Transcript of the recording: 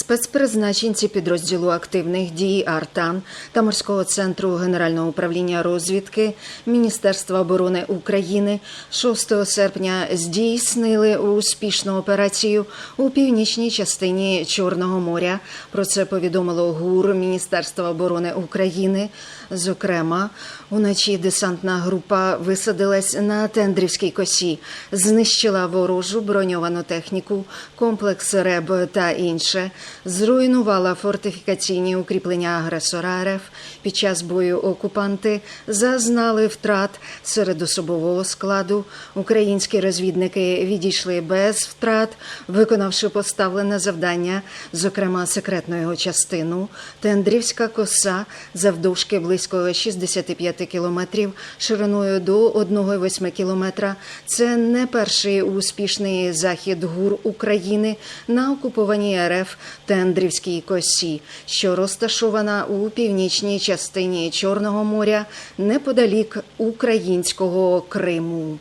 Спецпризначенці підрозділу активних дій Артан та морського центру Генерального управління розвідки Міністерства оборони України 6 серпня здійснили успішну операцію у північній частині Чорного моря. Про це повідомило ГУР Міністерства оборони України. Зокрема, уночі десантна група висадилась на Тендрівській косі, знищила ворожу броньовану техніку, комплекс РЕБ та інше, зруйнувала фортифікаційні укріплення агресора РФ. Під час бою окупанти зазнали втрат серед особового складу. Українські розвідники відійшли без втрат, виконавши поставлене завдання, зокрема секретну частину. Тендрівська коса завдовжки близько 65 кілометрів, шириною до 1,8 кілометра. Це не перший успішний захід ГУР України на окупованій РФ Тендрівській косі, що розташована у північній частині Чорного моря неподалік українського Криму.